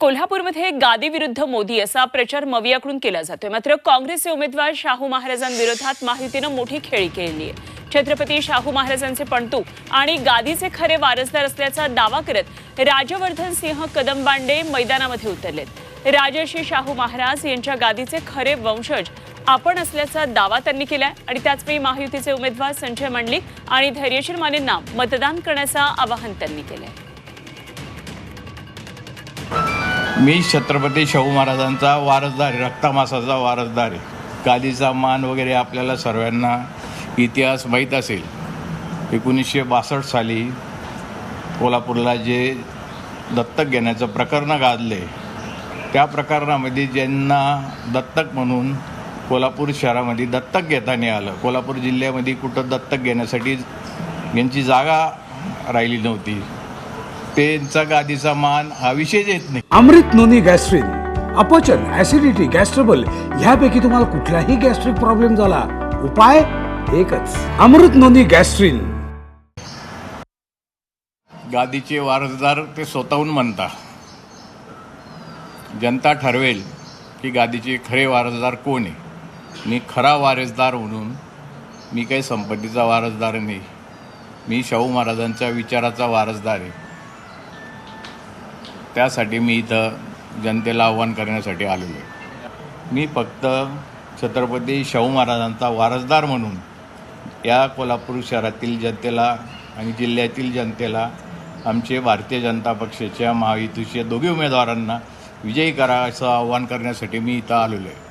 कोल्हापूरमध्ये गादी विरुद्ध मोदी असा प्रचार मवियाकडून केला जातोय. मात्र काँग्रेसचे उमेदवार शाहू महाराजांविरोधात महायुतीनं मोठी खेळी केली आहे. छत्रपती शाहू महाराजांचे पणतू आणि गादीचे खरे वारसदार असल्याचा दावा करत राजवर्धन सिंह कदमबांडे मैदानामध्ये उतरलेत. राजर्षी शाहू महाराज यांच्या गादीचे खरे वंशज आपण असल्याचा दावा त्यांनी केलाय आणि त्याचवेळी महायुतीचे उमेदवार संजय मंडलिक आणि धैर्यशील मानेंना मतदान करण्याचं आवाहन त्यांनी केलंय. मी छत्रपती शाहू महाराजांचा वारसदार रक्तामासाचा वारसदार. आहे गादीचा मान वगैरे आपल्याला सर्वांना इतिहास माहीत असेल. एकोणीसशे बासष्ट साली कोल्हापूरला जे दत्तक घेण्याचं प्रकरण गाजले त्या प्रकरणामध्ये ज्यांना दत्तक म्हणून कोल्हापूर शहरामध्ये दत्तक घेताना आलं. कोल्हापूर जिल्ह्यामध्ये कुठं दत्तक घेण्यासाठी यांची जागा राहिली नव्हती त्यांचा गादीचा मान हा विषयच येत नाही. अमृत नोनी गॅस्ट्रिन अपचन ऍसिडिटी गॅस्ट्रबल ह्यापैकी तुम्हाला कुठलाही गॅस्ट्रिक प्रॉब्लेम झाला उपाय एकच अमृत नोनी गॅस्ट्रिन. गादीचे वारसदार ते स्वतःहून म्हणता जनता ठरवेल की गादीचे खरे वारसदार कोण आहे. मी खरा वारसदार म्हणून मी काही संपत्तीचा वारसदार नाही. मी शाहू महाराजांच्या विचाराचा वारसदार आहे. त्यासाठी मी इथं जनतेला आव्हान करण्यासाठी आलेलो आहे. मी फक्त छत्रपती शाहू महाराजांचा वारसदार म्हणून या कोल्हापूर शहरातील जनतेला आणि जिल्ह्यातील जनतेला आमचे भारतीय जनता पक्षाच्या महायुतीच्या दोघी उमेदवारांना विजयी करा असं आव्हान करण्यासाठी मी इथं आलेलो आहे.